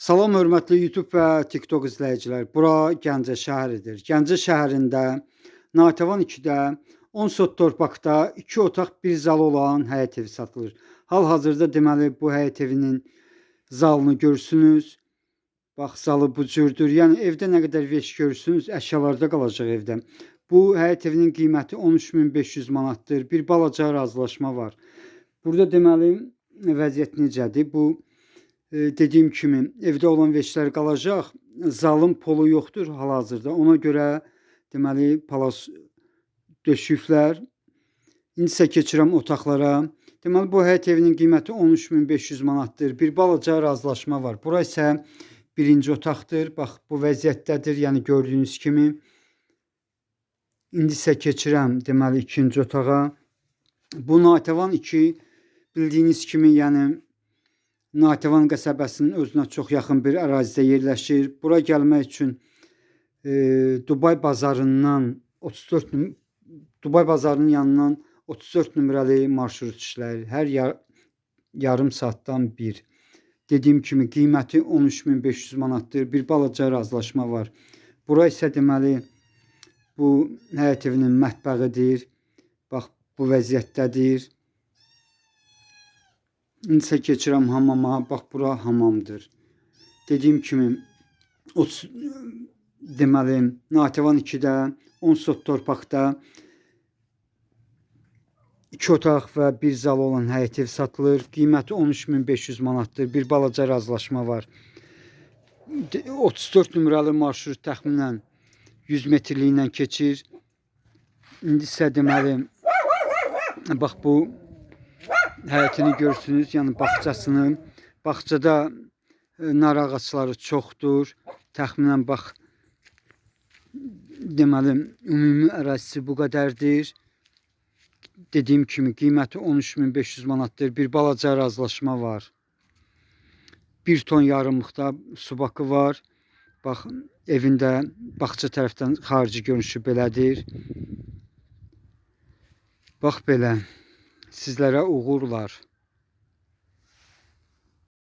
Salam hörmətli YouTube və TikTok izləyicilər. Bura Gəncə şəhəridir. Gəncə şəhərində Natəvan 2-də 10 sot torpaqda 2 otaq, 1 zal olan həyət evi satılır. Hal-hazırda deməli bu həyət evinin zalını görürsünüz. Bax zalı bu cürdür. Yəni evdə nə qədər veş görürsünüz, əşyalarda qalacaq evdə. Bu həyət evinin qiyməti 13500 manatdır. Bir balaca razılaşma var. Burada deməli vəziyyət necədir? Bu dediyim kimi evdə olan veşlər qalacaq. Zalın polu yoxdur hal-hazırda. Ona görə deməli palas döşüyüblər. İndi isə keçirəm otaqlara. Deməli bu həyət evinin qiyməti 13500 manatdır. Bir balaca razılaşma var. Bura isə birinci otaqdır. Bax bu vəziyyətdədir. Yəni gördüyünüz kimi. İndi isə keçirəm deməli ikinci otağa. Bu Natəvan 2 bildiyiniz kimi, yəni Natəvan qəsəbəsinin özünə çox yaxın bir ərazidə yerləşir. Bura gəlmək üçün e, Dubay bazarından 34 nüm Dubay bazarının yanından 34 nömrəli marşrut işləyir. Hər yar yarım saatdan bir. Dediyim kimi qiyməti 13500 manatdır. Bir balaca razılaşma var. Bura isə deməli bu həyət evinin mətbəxidir. Bax bu vəziyyətdədir. İndi isə keçirəm hamama. Bax bura hamamdır. Dediyim kimi 30 deməli Natəvan 2-də 10 sot torpaqda 2 otaq və 1 zal olan həyət ev satılır. Qiyməti 13500 manatdır. Bir balaca razılaşma var. 34 nömrəli marşrut təxminən 100 metrliklə keçir. İndi isə deməli bax bu həyətini görürsünüz, yəni bağçasını. Bağçada e, nar ağacları çoxdur. Təxminən bax deməli ümumi ərazisi bu qədərdir. Dediyim kimi qiyməti 13500 manatdır. Bir balaca razılaşma var. 1 ton yarımlıqda su bakı var. Bax evində bağça tərəfdən xarici görünüşü belədir. Bax belə sizlere uğurlar.